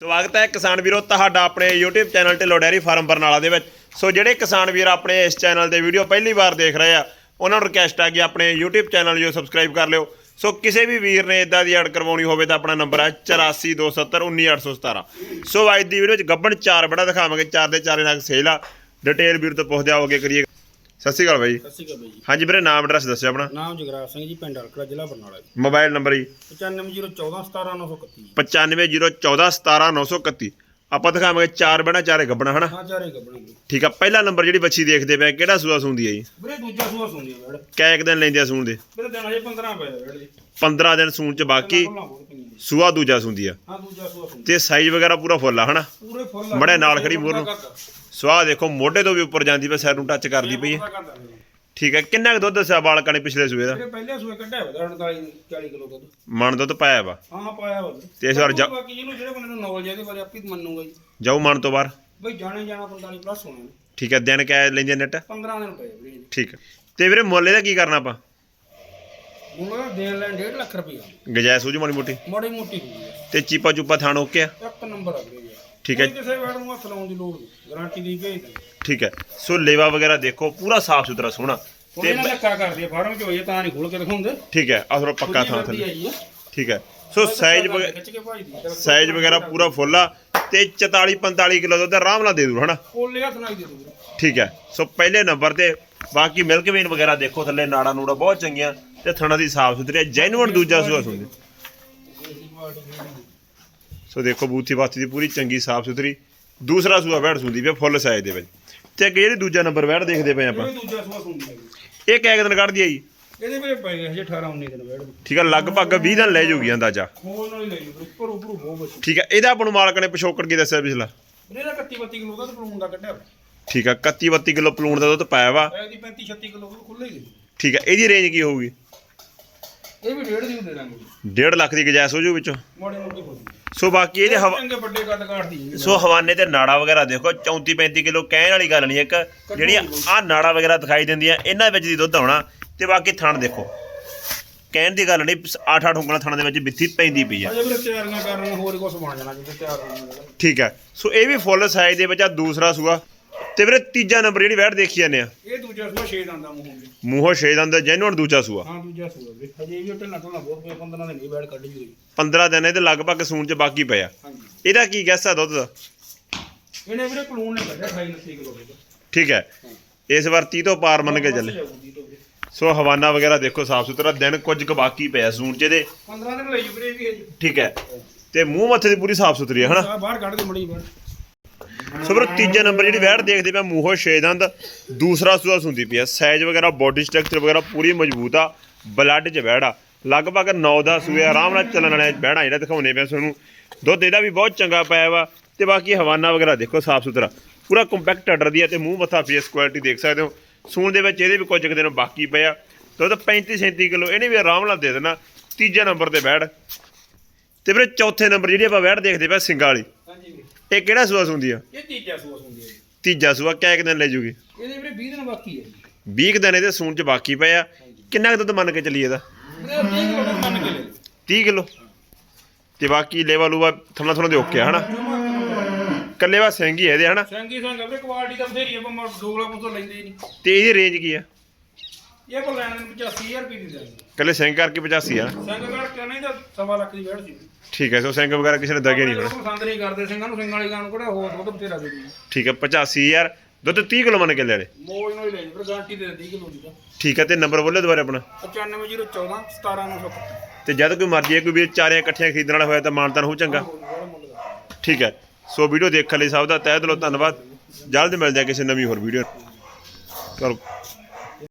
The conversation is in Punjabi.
ਸਵਾਗਤ ਹੈ ਕਿਸਾਨ ਵੀਰੋ, ਤੁਹਾਡਾ ਆਪਣੇ YouTube channel Dhillon dairy farm Barnala ਦੇ ਵਿੱਚ। ਸੋ ਜਿਹੜੇ ਕਿਸਾਨ ਵੀਰ ਆਪਣੇ ਇਸ ਚੈਨਲ ਦੇ ਵੀਡੀਓ ਪਹਿਲੀ ਵਾਰ ਦੇਖ ਰਹੇ ਆ, ਉਹਨਾਂ ਨੂੰ ਰਿਕਵੈਸਟ ਆ ਕਿ ਆਪਣੇ YouTube ਚੈਨਲ ਨੂੰ ਸਬਸਕ੍ਰਾਈਬ ਕਰ ਲਿਓ। ਸੋ ਕਿਸੇ ਵੀ ਵੀਰ ਨੇ ਇਦਾਂ ਦੀ ਐਡ ਕਰਵਾਉਣੀ ਹੋਵੇ ਤਾਂ ਆਪਣਾ ਨੰਬਰ ਹੈ 8427191817 ਸੋ ਅੱਜ ਦੀ ਵੀਡੀਓ ਵਿੱਚ ਗੱਬਣ ਚਾਰ ਬੜਾ ਦਿਖਾਵਾਂਗੇ, ਚਾਰ ਦੇ ਚਾਰੇ ਨਾਲ ਸੇਲ ਆ। ਡਿਟੇਲ ਵੀਰ ਤੋਂ ਪੁੱਛਦੇ ਆਓਗੇ ਕਰੀਏ ਸਤਿ ਸ਼੍ਰੀ ਅਕਾਲ ਬਾਈ। ਜੀ ਸਤਿ ਸ਼੍ਰੀ ਅਕਾਲ ਬਾਈ ਜੀ। ਹਾਂਜੀ ਵੀਰੇ ਨਾਮ ਐਡਰੈਸ ਦੱਸਿਓ ਆਪਣਾ। ਨਾਮ ਜਗਰਾਜ ਸਿੰਘ ਜੀ ਪਿੰਡ ਹਲਕੜਾ ਜ਼ਿਲ੍ਹਾ ਬਰਨਾਲਾ ਜੀ। ਮੋਬਾਈਲ ਨੰਬਰ ਜੀ। 9501417931 9501417931 ਆਪਾਂ ਦਿਖਾਵਾਂਗੇ ਚਾਰ ਬਣਾ ਚਾਰੇ ਗੱਬਣਾ ਹਨਾ? ਹਾਂ ਚਾਰੇ ਗੱਬਣੇ ਜੀ। ਠੀਕ ਆ ਪਹਿਲਾ ਨੰਬਰ ਜਿਹੜੀ ਬੱਚੀ ਦੇਖਦੇ ਪਏ ਕਿਹੜਾ ਸੂਆ ਸੂੰਦੀ ਹੈ ਜੀ? ਵੀਰੇ ਦੂਜਾ ਸੂਆ ਸੁਣਦੀ ਆ ਬੈੜ ਕਿਆ ਇੱਕ ਦਿਨ ਲੈਂਦੇ ਆ ਸੂਣ ਦੇ। ਵੀਰੇ ਦਿਨ ਅਜੇ 15 ਪਏ ਆ ਬੈੜ ਜੀ। 15 ਦਿਨ ਸੂਣ ਚ ਬਾਕੀ ਪਈਆਂ ਜੀ। ਸੂਆ ਦੂਜਾ ਸੂੰਦੀ ਆ। ਹਾਂ ਦੂਜਾ ਸੂਆ ਸੁਣਦੀ ਤੇ ਸਾਈਜ਼ ਵਗੈਰਾ ਪੂਰਾ ਫੁੱਲ ਆ ਹਨਾ? ਪੂਰੇ ਫੁੱਲ ਆ। ਮੜੇ ਨਾਲ ਖੜੀ ਮੂਹਰ ਨੂੰ। ਸਵਾਹ ਦੇਖੋ ਮੋਢੇ ਤੋਂ ਵੀ ਉੱਪਰ ਜਾਂਦੀ ਪਈ ਸਿਰ ਨੂੰ ਟੱਚ ਕਰਦੀ ਪਈ ਹੈ। ਠੀਕ ਹੈ ਕਿੰਨਾ ਕੁ ਦੁੱਧ ਦੱਸਿਆ ਬਾਲਕਾਂ ਨੇ ਪਿਛਲੇ ਸੂਏ ਦਾ? ਪਹਿਲੇ ਸੂਏ ਕੱਢਿਆ ਹੋਇਆ 48 40 ਕਿਲੋ ਦੁੱਧ। ਮਣ ਦੁੱਧ ਪਾਇਆ ਵਾ? ਹਾਂ ਪਾਇਆ ਵਾ। ਤੇ ਇਸ ਵਾਰ ਜਾ- ਬਾਕੀ ਇਹਨੂੰ ਜਿਹੜੇ ਬੰਦੇ ਨੂੰ ਨੌਲੇਜ ਹੈ ਇਹਦੇ ਬਾਰੇ ਆਪੇ ਮੰਨੂਗਾ ਜੀ। ਜਾਊ ਮਣ ਤੋਂ ਬਾਹਰ? ਬਈ ਜਾਣੇ ਜਾਣਾ 45 ਪਲੱਸ ਹੋਣਾ। ਠੀਕ ਹੈ ਦਿਨ ਕਿਆ ਲੈਂਦੇ ਨੈਟ 15 ਦਿਨ ਪਏ ਵੀਰੇ। ਠੀਕ ਹੈ। ਤੇ ਵੀਰੇ ਮੁੱਲ ਇਹਦਾ ਕੀ ਕਰਨਾ ਆਪਾਂ? ਹੁਣ ਉਹਦਾ ਦੇਣ ਲੈਣ 1.5 ਲੱਖ ਰੁਪਇਆ ਗਜਾਇ ਸੂਝ ਮਾੜੀ ਮੋਟੀ? ਮੋੜੀ ਮੋਟੀ ਤੇ ਚੀਪਾ ਚੂਪਾ ਥਾਣ ਓਕੇ ਆ? ਇੱਕ ਨੰਬਰ ਆ ਵੀਰੇ ਠੀਕ ਹੈ ਕੋਈ ਕਿਸੇ ਵੈੜ ਨੂੰ ਹੱਥ ਲਾਉਣ ਦੀ ਲੋੜ ਨਹੀਂ ਗਾਰੰਟੀ ਦੀ ਭੇਜ ਦੇ ਠੀਕ ਹੈ। ਸੋ ਲੇਵਾ ਵਗੈਰਾ ਦੇਖੋ ਪੂਰਾ ਸਾਫ਼ ਸੁਥਰਾ ਸੋਹਣਾ। ਹੁਣ ਤੇ ਇਹਨਾਂ ਲੱਖਾ ਕਰਦੀ ਆ ਫਾਰਮ ਚ ਹੋਈ ਆ ਤਾਂ ਨਹੀਂ ਖੋਲ ਕੇ ਦਿਖਾਉਂਦੇ। ਠੀਕ ਹੈ ਆਹ ਥੋੜਾ ਪੱਕਾ ਥਾਂ ਥੱਲੇ। ਠੀਕ ਹੈ। ਸੋ ਸਾਈਜ਼ ਵਗੈਰਾ ਖਿੱਚ ਕੇ ਭਾਈ ਸਾਈਜ਼ ਵਗੈਰਾ ਪੂਰਾ ਫੁੱਲ ਆ ਤੇ 44 45 ਕਿਲੋ ਦੁੱਧ ਆਰਾਮ ਨਾਲ ਦੇ ਦੂ ਹਨਾ? ਕੋਲੇ ਹੱਥ ਨਾਲ ਹੀ ਦੇ ਦੂੰਗਾ। ਠੀਕ ਹੈ। ਸੋ ਪਹਿਲੇ ਨੰਬਰ ਤੇ ਬਾਕੀ ਮਿਲਕ ਵੇਨ ਵਗੈਰਾ ਦੇਖੋ ਥੱਲੇ ਨਾੜਾ ਨੂੜਾ ਬਹੁਤ ਚੰਗੀਆਂ ਤੇ ਥਣਾ ਦੀ ਸਾਫ਼ ਸੁਥਰੀ ਜੈਨੂਅਨ ਦੂਜਾ ਸੂਆ ਸੁਣਦੇ ਸੋ ਦੇਖੋ ਬੂਥੀ ਬਾਥੀ ਦੀ ਪੂਰੀ ਚੰਗੀ ਸਾਫ਼ ਸੁਥਰੀ। ਦੂਸਰਾ ਸੂਆ ਵੈੜ ਸੁੰਦੀ ਪਈ ਫੁੱਲ ਸਾਈਜ਼ ਦੇ ਵਿੱਚ। ਤੇ ਅੱਗੇ ਜਿਹੜੀ ਦੂਜਾ ਨੰਬਰ ਵੈੜ ਦੇਖਦੇ ਪਏ ਆਪਾਂ। ਇਹ ਦੂਜਾ ਸੂਆ ਸੁਣਦੀ ਹੈ ਇਹ ਕਿਹ ਦਿਨ ਕੱਢਦੀ ਆ ਜੀ? ਇਹਦੇ ਵੀਰੇ ਪੈ ਗਏ ਹਜੇ 18 19 ਦਿਨ ਬੈਠ ਠੀਕ ਹੈ ਲਗਭਗ 20 ਦਿਨ ਲੈ ਜੂਗੀ ਅੰਦਾਜ਼ਾ। ਖੋਲ ਨਾਲ ਹੀ ਲੈ ਜੂ ਭਰੂ ਭਰੂ ਬਹੁਤ ਬੱਚੀ। ਠੀਕ ਹੈ ਇਹਦਾ ਆਪਾਂ ਨੂੰ ਮਾਲਕ ਨੇ ਪਿਛੋਕੜ ਕੀ ਦੱਸਿਆ ਪਿਛਲਾ? ਵੀਰੇ ਦਾ 31 32 ਕਿਲੋ ਦਾ ਤੇ ਪਲੂਣ ਦਾ ਕੱਢਿਆ ਹੋਇਆ। ਠੀਕ ਹੈ 31 32 ਕਿਲੋ ਪਲੂਣ ਦਾ ਦੁੱਧ ਪਾਇਆ ਵਾ। ਇਹਦੀ 35 36 ਕਿਲੋ ਖੁੱਲੇ ਹੀ ਦੇ ਠੀਕ ਹੈ ਇਹਦੀ ਰੇਂਜ ਕੀ ਹੋਊਗੀ? ਇਹ ਵੀ ਡੇਢ ਦੀ ਦੇ ਦਾਂਗੇ 1.5 ਲੱਖ ਦੀ ਗੁਜਾਇਸ਼ ਹੋ ਜੂ ਵਿੱਚੋਂ? ਮੋੜੇ ਮੋਟੇ ਹੋ ਜੂ। ਸੋ ਬਾਕੀ ਇਹਦੇ ਹਵਾ ਚੰਗੇ ਵੱਡੇ ਸੋ ਹਵਾਨੇ ਤੇ ਨਾੜਾ ਵਗੈਰਾ ਦੇਖੋ 34 35 ਕਿਲੋ ਕਹਿਣ ਵਾਲੀ ਗੱਲ ਨਹੀਂ ਇੱਕ ਜਿਹੜੀਆਂ ਆ ਨਾੜਾ ਵਗੈਰਾ ਦਿਖਾਈ ਦਿੰਦੀਆਂ ਇਹਨਾਂ ਵਿੱਚ ਦੀ ਦੁੱਧ ਆਉਣਾ ਤੇ ਬਾਕੀ ਥਣ ਦੇਖੋ। ਕਹਿਣ ਦੀ ਗੱਲ ਨਹੀਂ 8-8 ਉਂਗਲਾਂ ਥਣ ਦੇ ਵਿੱਚ ਬਿੱਥੀ ਪੈਂਦੀ ਪਈ ਆ। ਅਜੇ ਵੀਰੇ ਤਿਆਰੀਆਂ ਕਰਨ ਨੂੰ ਹੋਰ ਕੁਝ ਬਣ ਜਾਣਾ ਜਿੱਥੇ ਤਿਆਰ ਹੋਣਾ ਠੀਕ ਹੈ। ਸੋ ਇਹ ਵੀ ਫੁੱਲ ਸਾਈਜ਼ ਦੇ ਵਿੱਚ ਆ ਦੂਸਰਾ ਸੂਆ। ਤੇ ਵੀਰੇ ਤੀਜਾ ਨੰਬਰ ਜਿਹੜੀ ਵੈਟ ਦੇਖੀ ਜਾਂਦੇ ਆ। ਇਹ ਦੂਜਾ ਸੂਆ 6 ਦੰਦਾਂ ਮੂੰਹ ਹੁੰਦੇ ਮੂੰਹੋਂ ਛੇ ਦੰਦ ਜੈਨੂਨ ਦੂਜਾ ਸੂਆ। ਹਾਂ ਦੂਜਾ ਸੂਆ ਵੀਰੇ। ਹਜੇ ਵੀ ਢਿੱਲਾ ਢੋਲਾ ਬਹੁਤ ਪਿਆ 15 ਦਿਨ ਨਹੀਂ ਬੈਠ ਕੱਢੀ ਹੋਈ। 15 ਦਿਨ ਇਹਦੇ ਲਗਭਗ ਸੂਣ ਚ ਬਾਕੀ ਪਿਆ ਹਾਂਜੀ। ਇਹਦਾ ਕੀ ਗੈਸ ਆ ਦੁੱਧ ਦਾ? ਇਹਨੇ ਵੀਰੇ ਕਲੂਨ ਨੇ ਕੱਢਿਆ 28 29 ਕਿਲੋ ਦੇ ਠੀਕ ਹੈ। ਇਸ ਵਾਰ 30 ਤੋਂ ਪਾਰ ਮੰਨ ਕੇ ਚੱਲੇ। ਸੋ ਹਵਾਨਾ ਵਗੈਰਾ ਦੇਖੋ ਸਾਫ਼ ਸੁਥਰਾ ਦਿਨ ਕੁਝ ਕੁ ਬਾਕੀ ਪਿਆ ਸੂਣ ਚ ਇਹਦੇ। 15 ਦਿਨ ਲਈ ਵੀਰੇ ਵੀ ਠੀਕ ਹੈ। ਤੇ ਮੂੰਹ ਮੱਥੇ ਦੀ ਪੂਰੀ ਸਾਫ਼ ਸੁਥਰੀ ਹੈ ਹਨਾ? ਆਹ ਬਾਹਰ ਕੱਢ ਦੇ ਮੜੀ ਬਾਹਰ। ਸੋ ਫਿਰ ਤੀਜਾ ਨੰਬਰ ਜਿਹੜੀ ਵੈੜ ਦੇਖਦੇ ਪਿਆ ਮੂੰਹੋਂ ਛੇ ਦੰਦ, ਦੂਸਰਾ ਸੂਆ ਸੁੰਦੀ ਪਿਆ ਸਾਈਜ਼ ਵਗੈਰਾ ਬੋਡੀ ਸਟਰਕਚਰ ਵਗੈਰਾ ਪੂਰੀ ਮਜ਼ਬੂਤ ਆ ਬਲੱਡ 'ਚ ਵੈੜ ਆ। ਲਗਭਗ 9 ਦਾ ਸੂਏ ਆਰਾਮ ਨਾਲ ਚੱਲਣ ਵਾਲੇ ਵੈੜਾਂ ਜਿਹੜਾ ਦਿਖਾਉਣੇ ਪਿਆ ਤੁਹਾਨੂੰ। ਦੁੱਧ ਇਹਦਾ ਵੀ ਬਹੁਤ ਚੰਗਾ ਪਾਇਆ ਵਾ ਤੇ ਬਾਕੀ ਹਵਾਨਾ ਵਗੈਰਾ ਦੇਖੋ ਸਾਫ਼ ਸੁਥਰਾ। ਪੂਰਾ ਕੰਪੈਕਟ ਆਰਡਰ ਦੀ ਆ ਤੇ ਮੂੰਹ ਮੱਥਾ ਫੇਸ ਕੁਆਲਿਟੀ ਦੇਖ ਸਕਦੇ ਹੋ। ਸੂਣ ਦੇ ਵਿੱਚ ਇਹਦੇ ਵੀ ਕੁਝ ਕੁ ਦਿਨ ਬਾਕੀ ਪਿਆ ਦੁੱਧ 35-37 ਕਿਲੋ, ਇਹਨੇ ਵੀ ਆਰਾਮ ਨਾਲ ਦੇ ਦੇਣਾ। ਤੀਜੇ ਨੰਬਰ ਤੇ ਵੈੜ। ਤੇ ਵੀਰੇ ਚੌਥੇ ਨੰਬਰ ਜਿਹੜੀ ਆਪਾਂ ਵੈੜ ਦੇਖਦੇ ਪਿਆ ਸਿੰਗਾਂ ਵਾਲੀ। ਇਹ ਕਿਹੜਾ ਸੂਆ ਸੁੰਦੀ ਆ? ਇਹ ਤੀਜਾ ਸੂਆ ਹੁੰਦੀ ਹੈ। ਤੀਜਾ ਸੂਆ ਕਿਆ ਕੁ ਦਿਨ ਲੈ ਜੂਗੀ? ਇਹਦੇ ਵੀਰੇ 20 ਦਿਨ ਬਾਕੀ ਹੈ ਜੀ। 20 ਕੁ ਦਿਨ ਇਹਦੇ ਸੂਣ ਚ ਬਾਕੀ ਪਏ ਆ। ਕਿੰਨਾ ਕੁ ਦੁੱਧ ਮੰਨ ਕੇ ਚੱਲੀ ਇਹਦਾ? ਵੀਰੇ 30 ਕਿਲੋ ਮੰਨ ਕੇ ਲੈ 30 ਕਿਲੋ। ਤੇ ਬਾਕੀ ਲੇਵਾ ਲੂਵਾ ਥਮਣਾ ਥੋੜਾ ਦੇ ਓਕੇ ਆ ਹਨਾ? ਕੱਲੇ ਵਾ ਸਿੰਘ ਹੀ ਆ ਇਹਦੇ ਹਨਾ? ਸੰਗੀ ਸੰਗ ਵੀਰੇ ਕੁਆਲਿਟੀ ਤਾਂ ਬਥੇਰੀ ਆ ਪਰ ਦੋਗਲਾ ਪੁੱਤੋਂ ਲੈਂਦੇ ਹੀ ਨਹੀਂ। ਤੇ ਇਹਦੀ ਰੇਂਜ ਕੀ ਆ? ਇਹ ਕੋ ਲੈਣ ਨੂੰ 85000 ਰੁਪਏ ਦੀ ਦੇਣੀ ਕੱਲੇ ਸਿੰਘ ਕਰਕੇ 85 ਆ ਸੰਗ ਘੜ ਕੇ ਨਹੀਂ ਤਾਂ ਸਵਾ ਲੱਖ ਦੀ ਵੇੜ ਸੀ। ਠੀਕ ਹੈ ਸੋ ਸਿੰਘ ਵਗੈਰਾ ਕਿਸੇ ਨੇ ਦਗੇ ਨਹੀਂ ਹੋਣਾ। ਪਸੰਦ ਨਹੀਂ ਕਰਦੇ ਸਿੰਘਾਂ ਨੂੰ ਸਿੰਘਾਂ ਵਾਲੀ ਗਾਂ ਨੂੰ ਕਿਹੜਾ ਹੋਰ ਦੁੱਧ ਬਥੇਰਾ ਦੇ ਦੀ ਠੀਕ ਹੈ 85000 ਦੁੱਧ 30 ਕਿਲੋ ਮੰਨ ਕੇ ਲੈ ਲੈ। ਮੋਜ ਨਾਲ ਹੀ ਲੈ ਜੀ ਫਿਰ ਗਾਰੰਟੀ ਦੇ 30 ਕਿਲੋ ਦੀ ਤਾਂ। ਠੀਕ ਹੈ ਤੇ ਨੰਬਰ ਬੋਲੇ ਦੁਬਾਰਾ ਆਪਣਾ। 95014 17970 ਤੇ ਜਦ ਕੋਈ ਮਰਜ਼ੀ ਹੈ ਕੋਈ ਵੀ ਚਾਰੇ ਇਕੱਠੀਆਂ ਖਰੀਦਣ ਵਾਲਾ ਹੋਇਆ ਤਾਂ ਮਾਨਤਾਨ ਹੋ ਚੰਗਾ ਠੀਕ ਹੈ ਸੋ ਵੀਡੀਓ ਦੇਖਣ ਲਈ ਸਭ ਦਾ ਤਹਿ ਦਿਲੋਂ ਧੰਨਵਾਦ। ਜਲਦ ਮਿਲਦੇ ਆ ਕਿਸੇ ਨਵੀਂ ਹੋਰ ਵੀਡੀਓ ਕਰੋ